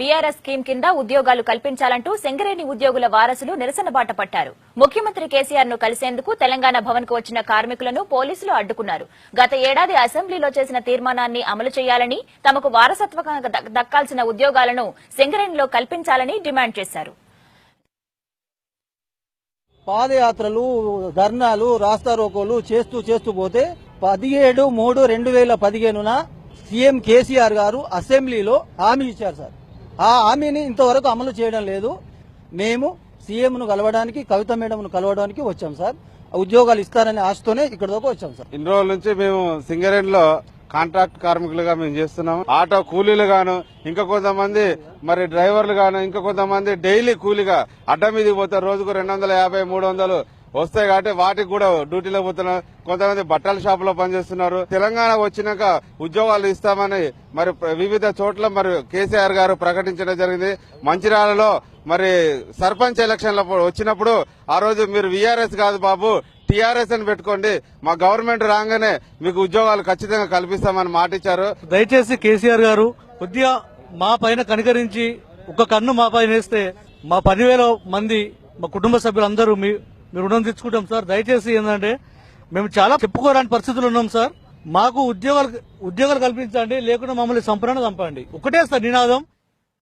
BRS scheme కింద ఉద్యోగాలు కల్పించాలంటూ సింగరేణి ఉద్యోగుల వారసులు నిరసన బాట పట్టారు. ముఖ్యమంత్రి కేసీఆర్ను కలిసేందుకు తెలంగాణ భవన్కు వచ్చిన కార్మికులను పోలీసులు అడ్డుకున్నారు. గత ఏడాది అసెంబ్లీలో చేసిన తీర్మానాన్ని అమలు చేయాలని తమకు వారసత్వంగా దక్కాల్సిన ఉద్యోగాలను సింగరేణిలో కల్పించాలని డిమాండ్ చేశారు. పాదయాత్రలు ధర్నాలు రాస్తారోకోలు చేస్తూ చేస్తూ పోతే పదిహేడు మూడు రెండు వేల పదిహేనున సీఎం కేసీఆర్ గారు అసెంబ్లీలో హామీ ఇచ్చారు సార్. ఆ హామీని ఇంతవరకు అమలు చేయడం లేదు. మేము సీఎంను కలవడానికి కవిత మేడంను కలవడానికి వచ్చాం సార్. ఉద్యోగాలు ఇస్తారనే ఆశతోనే ఇక్కడ దాకా వచ్చాం సార్. ఇన్ని రోజుల నుంచి మేము సింగరేణిలో కాంట్రాక్ట్ కార్మికులుగా మేము చేస్తున్నాం. ఆటో కూలీలు గాను ఇంకా కొంతమంది మరి డ్రైవర్లు గాను ఇంకా కొంతమంది డైలీ కూలీగా అడ్డ మీదకి పోతారు. రోజుకు రెండు వందల యాభై మూడు వందలు వస్తాయి కాబట్టి వాటికి కూడా డ్యూటీలో పోతున్నారు. కొంతమంది బట్టల షాపులో పనిచేస్తున్నారు. తెలంగాణ వచ్చినాక ఉద్యోగాలు ఇస్తామని మరి వివిధ చోట్ల మరి కేసీఆర్ గారు ప్రకటించడం జరిగింది. మంచిర్యాలలో మరి సర్పంచ్ ఎలక్షన్ల వచ్చినప్పుడు ఆ రోజు మీరు వీఆర్ఎస్ కాదు బాబు టీఆర్ఎస్ అని పెట్టుకోండి. మా గవర్నమెంట్ రాగానే మీకు ఉద్యోగాలు ఖచ్చితంగా కల్పిస్తామని మాట ఇచ్చారు దయచేసి కేసీఆర్ గారు కొద్దిగా మా పైన కనికరించి ఒక కన్ను మా పైన వేస్తే మా పదివేల మంది మా కుటుంబ సభ్యులందరూ మీ మీరు రుణం తెచ్చుకుంటాం సార్. దయచేసి ఏంటంటే మేము చాలా చెప్పుకోరాని పరిస్థితులు ఉన్నాం సార్. మాకు ఉద్యోగాలు ఉద్యోగాలు కల్పించండి లేకుండా మమ్మల్ని సంపరణ చంపండి. ఒకటే సార్ నినాదం.